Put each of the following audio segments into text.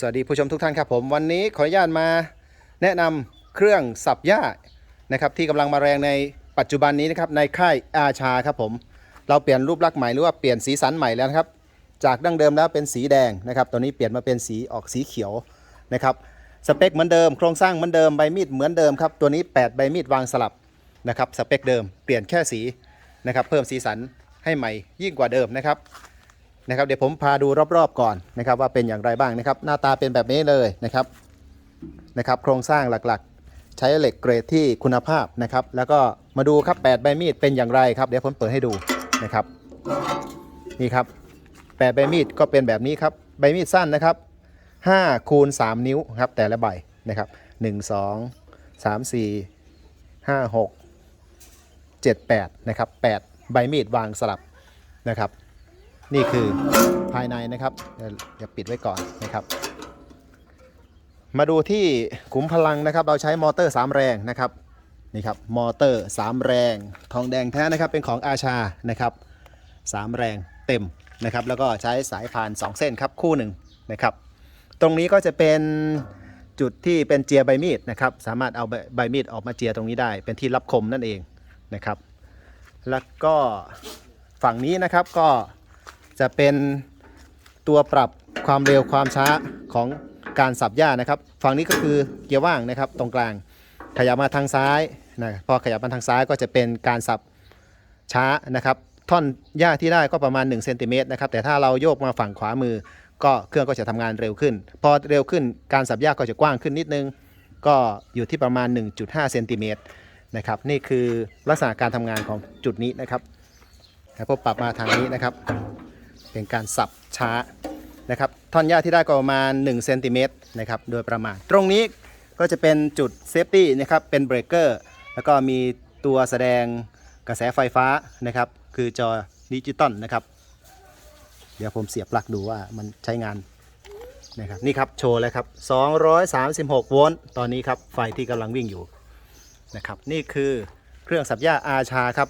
สวัสดีผู้ชมทุกท่านครับผมวันนี้ขออนุญาตมาแนะนำเครื่องสับหญ้านะครับที่กำลังมาแรงในปัจจุบันนี้นะครับในค่ายอาชาครับผมเราเปลี่ยนรูปลักษณ์ใหม่หรือว่าเปลี่ยนสีสันใหม่แล้วนะครับจากดั้งเดิมแล้วเป็นสีแดงนะครับตอนนี้เปลี่ยนมาเป็นสีออกสีเขียวนะครับสเปคเหมือนเดิมโครงสร้างเหมือนเดิมใบมีดเหมือนเดิมครับตัวนี้ 8 ใบมีดวางสลับนะครับสเปคเดิมเปลี่ยนแค่สีนะครับเพิ่มสีสันให้ใหม่ยิ่งกว่าเดิมนะครับ นะครับเดี๋ยวผมพาดูรอบๆก่อนนะครับว่าเป็นอย่างไรบ้างนะครับ หน้าตาเป็นแบบนี้เลยนะครับนะครับโครงสร้างหลักๆ ใช้เหล็กเกรดที่คุณภาพนะครับ แล้วก็มาดูครับ8ใบมีดเป็นอย่างไรครับ เดี๋ยวผมเปิดให้ดูนะครับนี่ครับ8ใบมีดก็เป็นแบบนี้ครับใบมีดสั้นนะครับ5คูณ3นิ้วครับแต่ละใบนะครับ1 2 3 4 5 6 7 8นะครับ8ใบมีดวางสลับนะครับ นี่คือภายในนะครับเดี๋ยวปิดไว้ก่อนนะครับ มาดูที่ขุมพลังนะครับ เราใช้มอเตอร์ 3 แรงนะครับนี่ครับมอเตอร์ 3 แรง ทองแดงแท้นะครับเป็นของอาชานะครับ 3 แรงเต็มนะครับ แล้วก็ใช้สายพาน 2 เส้นครับคู่หนึ่งนะครับ ตรงนี้ก็จะเป็นจุดที่เป็นเจียใบมีดนะครับ สามารถเอาใบใบมีดออกมาเจียตรงนี้ได้ เป็นที่รับคมนั่นเองนะครับ แล้วก็ฝั่งนี้นะครับก็ จะเป็นตัวปรับความเร็วความช้าของการสับหญ้านะครับ ฝั่งนี้ก็คือเกียร์ว่างนะครับ ตรงกลางขยับมาทางซ้ายนะพอขยับมาทางซ้ายก็จะเป็นการสับช้านะครับ ท่อนหญ้าที่ได้ก็ประมาณ1เซนติเมตรนะครับแต่ถ้าเราโยกมาฝั่งขวามือ ก็เครื่องก็จะทำงานเร็วขึ้น พอเร็วขึ้นการสับหญ้าก็จะกว้างขึ้นนิดนึง ก็อยู่ที่ประมาณ 1.5เซนติเมตรนะครับนี่คือลักษณะการทำงานของจุดนี้นะครับแต่พอปรับมาทางนี้นะครับ เป็นการสับช้านะครับท่อนหญ้าที่ได้ก็ประมาณ1เซนติเมตรนะครับโดยประมาณ ตรงนี้ก็จะเป็นจุดเซฟตี้นะครับเป็นเบรกเกอร์แล้วก็มีตัวแสดงกระแสไฟฟ้านะครับคือจอดิจิตอลนะครับ เดี๋ยวผมเสียบปลั๊กดูว่ามันใช้งานนะครับนี่ครับโชว์แล้วครับ 236 โวลต์ตอนนี้ครับไฟที่กำลังวิ่งอยู่นะครับนี่คือเครื่องสับหญ้าอาชาครับ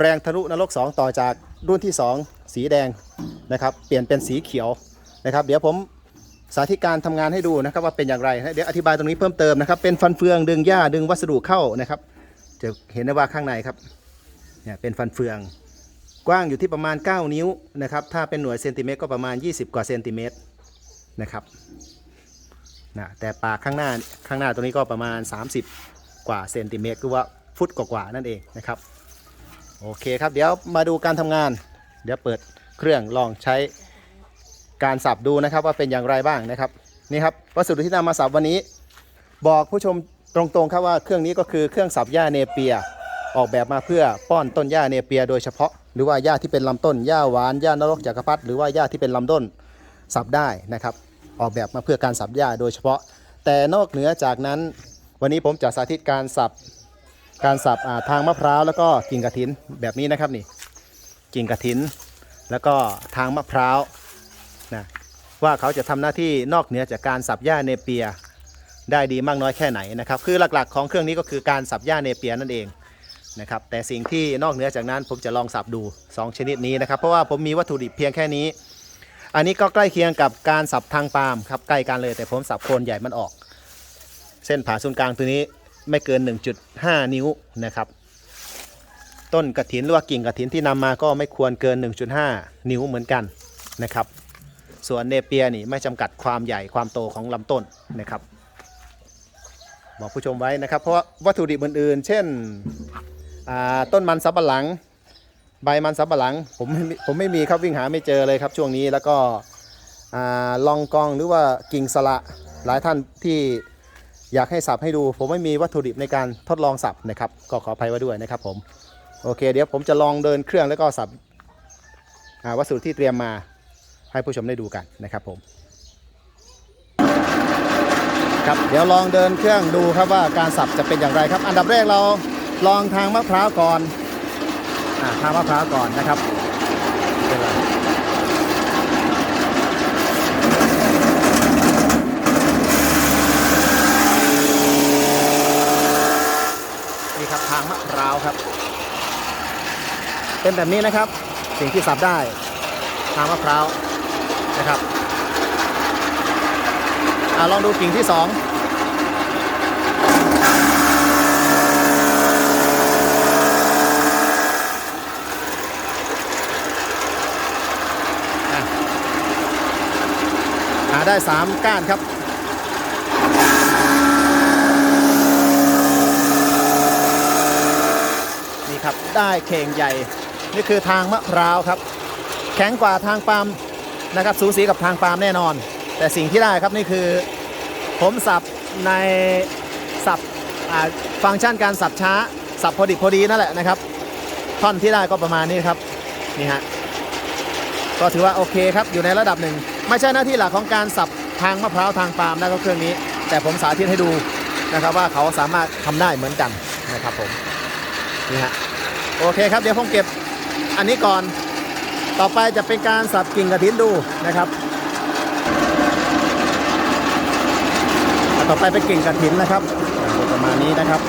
แรงทะลุนรก 2 ต่อจากรุ่นที่ 2 สีแดงนะครับ เปลี่ยนเป็นสีเขียวนะครับ เดี๋ยวผมสาธิตการทำงานให้ดูนะครับว่าเป็นอย่างไรเดี๋ยวอธิบายตรงนี้เพิ่มเติมนะครับ เป็นฟันเฟืองดึงหญ้าดึงวัสดุเข้านะครับ จะเห็นได้ว่าข้างในครับเนี่ยเป็นฟันเฟืองกว้างอยู่ที่ประมาณ 9 นิ้วนะครับ ถ้าเป็นหน่วยเซนติเมตรก็ประมาณ 20 กว่าเซนติเมตรนะครับนะแต่ปากข้างหน้าข้างหน้าตรงนี้ก็ประมาณ 30 กว่าเซนติเมตรคือว่าฟุตกว่าๆนั่นเองนะครับ โอเคครับ เดี๋ยวมาดูการทำงาน เดี๋ยวเปิดเครื่องลองใช้การสับดูนะครับว่าเป็นอย่างไรบ้างนะครับนี่ครับวัสดุที่นำมาสับวันนี้ บอกผู้ชมตรงๆครับว่าเครื่องนี้ก็คือเครื่องสับหญ้าเนเปีย ออกแบบมาเพื่อป้อนต้นหญ้าเนเปีย โดยเฉพาะ หรือว่าหญ้าที่เป็นลำต้นหญ้าหวานหญ้านรกจักรพรรดิหรือว่าหญ้าที่เป็นลำต้นสับได้นะครับ ออกแบบมาเพื่อการสับหญ้าโดยเฉพาะ แต่นอกเหนือจากนั้น วันนี้ผมจะสาธิตการสับ การสับทางมะพร้าวแล้วก็กิ่งกระถินแบบนี้นะครับนี่กิ่งกระถิน แล้วก็ทางมะพร้าวนะว่าเขาจะทำหน้าที่นอกเหนือจากการสับหญ้าเนเปียได้ดีมากน้อยแค่ไหนนะครับ คือหลักๆ ของเครื่องนี้ก็คือการสับหญ้าเนเปียนั่นเองนะครับแต่สิ่งที่นอกเหนือจากนั้นผมจะลองสับดู 2 ชนิดนี้นะครับเพราะว่าผมมีวัตถุดิบเพียงแค่นี้ อันนี้ก็ใกล้เคียงกับการสับทางปาล์มครับใกล้กันเลยแต่ผมสับโคนใหญ่มันออก เส้นผ่าศูนย์กลางตัวนี้ ไม่เกิน 1.5 นิ้วนะครับ ต้นกระถินหรือว่ากิ่งกระถินที่นำมาก็ไม่ควรเกิน 1.5 นิ้วเหมือนกันนะครับ ส่วนเนเปียนี่ไม่จำกัดความใหญ่ความโตของลำต้นนะครับบอกผู้ชมไว้นะครับ เพราะวัตถุดิบอื่นๆ เช่นต้นมันสำปะหลัง ใบมันสำปะหลังผมผมไม่มีครับวิ่งหาไม่เจอเลยครับช่วงนี้แล้วก็อลองกองหรือว่ากิ่งสละหลายท่านที่ อยากให้สับให้ดู ผมไม่มีวัตถุดิบในการทดลองสับนะครับ ก็ขออภัยไว้ด้วยนะครับผม โอเค เดี๋ยวผมจะลองเดินเครื่องแล้วก็สับวัสดุที่เตรียมมาให้ผู้ชมได้ดูกันนะครับผม ครับเดี๋ยวลองเดินเครื่องดูครับว่าการสับจะเป็นอย่างไรครับ อันดับแรกเราลองทางมะพร้าวก่อนอทางมะพร้าวก่อนนะครับเป็นไรนี่ครับทาวครับ เป็นแบบนี้นะครับ สิ่งที่สับได้ทางมะพร้าวนะครับอ่าลองดูกิ่งที่สองหาได้สามก้านครับ ครับ ได้เข่งใหญ่ นี่คือทางมะพร้าวครับ แข็งกว่าทางปาล์มนะครับ สูสีกับทางปาล์มแน่นอน แต่สิ่งที่ได้ครับนี่คือ ผมสับในสับฟังก์ชันการสับช้า สับพอดีพอดีนั่นแหละนะครับ ท่อนที่ได้ก็ประมาณนี้ครับ นี่ฮะ ก็ถือว่าโอเคครับ อยู่ในระดับหนึ่ง ไม่ใช่หน้าที่หลักของการสับทางมะพร้าวทางปาล์มนะครับเครื่องนี้ แต่ผมสาธิตให้ดูนะครับว่าเขาสามารถทำได้เหมือนกันนะครับผมนี่ฮะ โอเคครับเดี๋ยวผมเก็บอันนี้ก่อน ต่อไปจะเป็นการสับกิ่งกระถินดูนะครับต่อไปเป็นกิ่งกระถินนะครับประมาณนี้นะครับ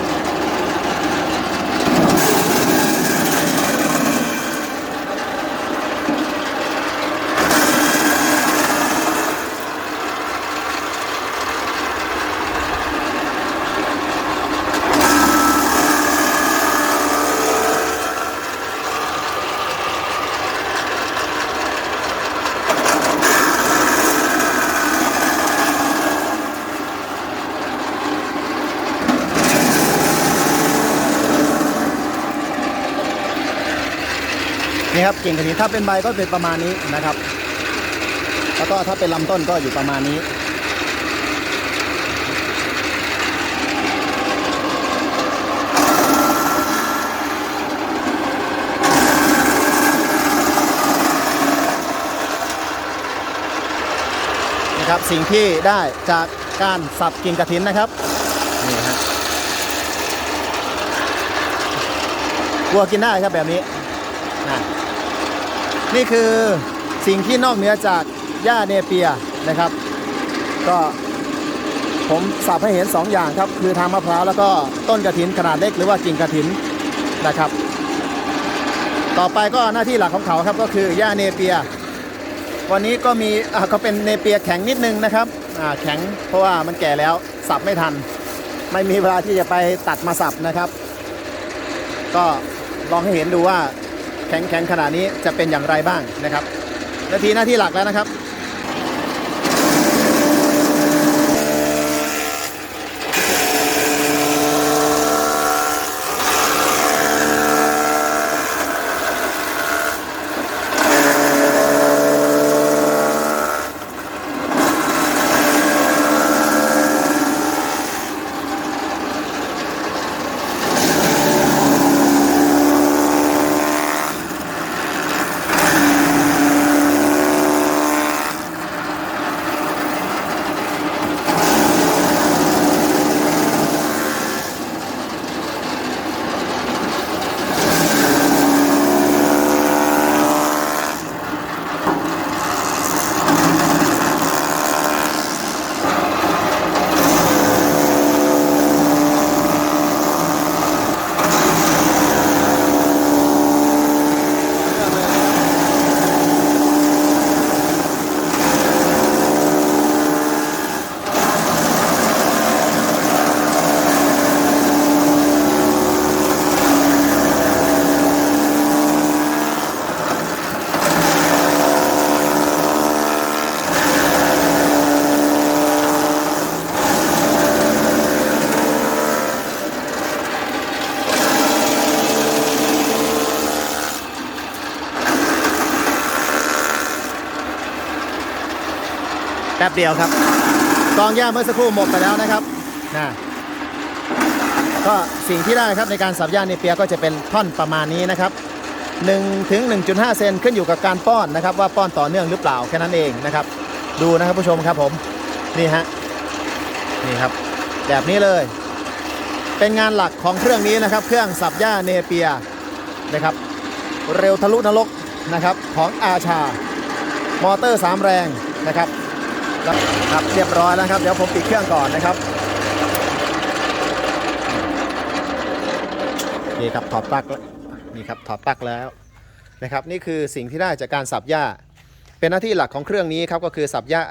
นี่ครับกิ่งกระถินถ้าเป็นใบก็เป็นประมาณนี้นะครับ แล้วก็ถ้าเป็นลำต้นก็อยู่ประมาณนี้นะครับสิ่งที่ได้จากการสับกิ่งกระถินนะครับนี่ฮะวัวกินได้ครับแบบนี้อะ นี่คือสิ่งที่นอกเหนือจากหญ้าเนเปียนะครับ ก็ผมสับให้เห็น 2 อย่างครับ คือทางมะพร้าวแล้วก็ต้นกระถินขนาดเล็กหรือว่ากิ่งกระถินนะครับ ต่อไปก็หน้าที่หลักของเขาครับก็คือหญ้าเนเปีย วันนี้ก็มีอ่าเป็นเนเปียแข็งนิดนึงนะครับแข็งเพราะว่ามันแก่แล้วสับไม่ทัน ไม่มีเวลาที่จะไปตัดมาสับนะครับ ก็ลองให้เห็นดูว่า แข็งแข็งขนาดนี้จะเป็นอย่างไรบ้างนะครับ นาทีหน้าที่หลักแล้วนะครับ ป๊บเดียวครับกองหญ้าเมื่อสักครู่หมดไปแล้วนะครับนะก็สิ่งที่ได้ครับในการสับหญ้าเนเปียก็จะเป็นท่อนประมาณนี้นะครับ1ถึง1.5 เซนขึ้นอยู่กับการป้อนนะครับ ว่าป้อนต่อเนื่องหรือเปล่าแค่นั้นเองนะครับ ดูนะครับผู้ชมครับผมนี่ฮะนี่ครับ แบบนี้เลย เป็นงานหลักของเครื่องนี้นะครับ เครื่องสับหญ้าเนเปียนะครับ เร็วทะลุนรกนะครับของอาชามอเตอร์ 3 แรงนะครับ ครับเรียบร้อยแล้วครับ เดี๋ยวผมปิดเครื่องก่อนนะครับนี่ครับถอดปลั๊กแล้วนี่ครับถอดปลั๊กแล้วนะครับ นี่คือสิ่งที่ได้จากการสับหญ้า เป็นหน้าที่หลักของเครื่องนี้ครับก็คือสับหญ้า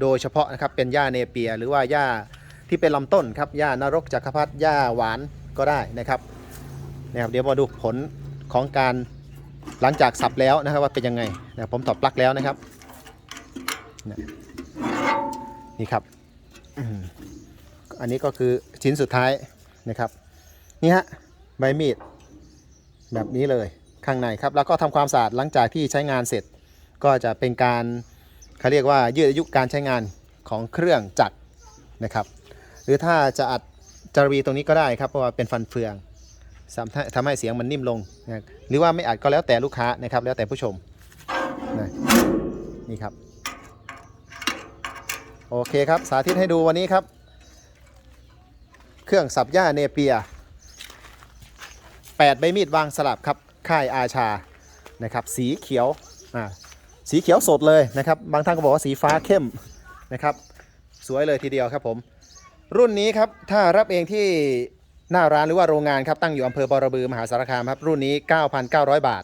โดยเฉพาะนะครับเป็นหญ้าเนเปีย หรือว่าหญ้าที่เป็นลำต้นครับหญ้านรกจักรพรรดิหญ้าหวานก็ได้นะครับนะครับ เดี๋ยวมาดูผลของการหลังจากสับแล้วนะครับว่าเป็นยังไงนะผมตอบปลั๊กแล้วนะครับ นี่ครับอันนี้ก็คือชิ้นสุดท้ายนะครับ นี่ฮะใบมีดแบบนี้เลยข้างในครับ แล้วก็ทำความสะอาดหลังจากที่ใช้งานเสร็จ ก็จะเป็นการเขาเรียกว่ายืดอายุการใช้งานของเครื่องจักรนะครับ หรือถ้าจะอัดจารวีตรงนี้ก็ได้ครับเพราะว่าเป็นฟันเฟืองทำให้ทำให้เสียงมันนิ่มลงนะหรือว่าไม่อัดก็แล้วแต่ลูกค้านะครับ แล้วแต่ผู้ชมนะนี่ครับ โอเคครับ สาธิตให้ดูวันนี้ครับ เครื่องสับหญ้าเนเปีย8ใบมีดวางสลับครับ ค่ายอาชานะครับสีเขียวอ่าสีเขียวสดเลยนะครับ บางท่านก็บอกว่าสีฟ้าเข้มนะครับ สวยเลยทีเดียวครับผม รุ่นนี้ครับถ้ารับเองที่หน้าร้านหรือว่าโรงงานครับตั้งอยู่อำเภอบอระบือมหาสารคามครับรุ่นนี้ 9,900 บาท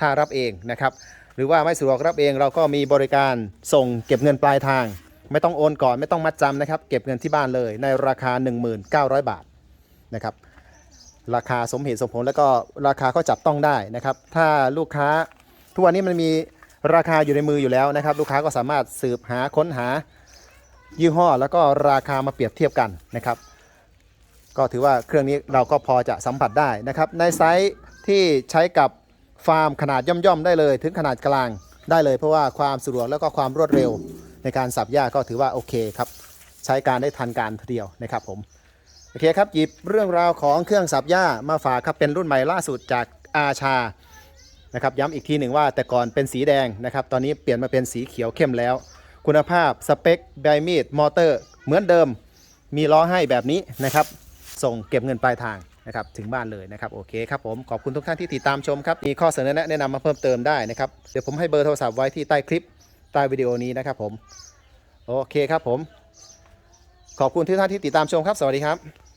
ถ้ารับเองนะครับ หรือว่าไม่สะดวกรับเองเราก็มีบริการส่งเก็บเงินปลายทาง ไม่ต้องโอนก่อนไม่ต้องมัดจำนะครับ เก็บเงินที่บ้านเลยในราคา 1900 บาทนะครับ ราคาสมเหตุสมผลแล้วก็ราคาก็จับต้องได้นะครับ ถ้าลูกค้าทุกวันนี้มันมีราคาอยู่ในมืออยู่แล้วนะครับ ลูกค้าก็สามารถสืบหาค้นหายี่ห้อ แล้วก็ราคามาเปรียบเทียบกันนะครับ ก็ถือว่าเครื่องนี้เราก็พอจะสัมผัสได้นะครับ ในไซส์ที่ใช้กับฟาร์มขนาดย่อมๆได้เลย ถึงขนาดกลางได้เลย เพราะว่าความสะดวกแล้วก็ความรวดเร็ว ในการสับหญ้าก็ถือว่าโอเคครับใช้การได้ทันการทีเดียวนะครับผมโอเคครับหยิบเรื่องราวของเครื่องสับหญ้ามาฝากครับเป็นรุ่นใหม่ล่าสุดจากอาชานะครับย้ำอีกทีหนึ่งว่าแต่ก่อนเป็นสีแดงนะครับตอนนี้เปลี่ยนมาเป็นสีเขียวเข้มแล้ว คุณภาพสเปคใบมีดมอเตอร์เหมือนเดิมมีล้อให้แบบนี้นะครับ ส่งเก็บเงินปลายทางนะครับถึงบ้านเลยนะครับโอเคครับผมขอบคุณทุกท่านที่ติดตามชมครับมีข้อเสนอแนะแนะนำมาเพิ่มเติมได้นะครับเดี๋ยวผมให้เบอร์โทรศัพท์ไว้ที่ใต้คลิป ใต้วิดีโอนี้นะครับผม โอเคครับผม ขอบคุณทุกท่านที่ติดตามชมครับ สวัสดีครับ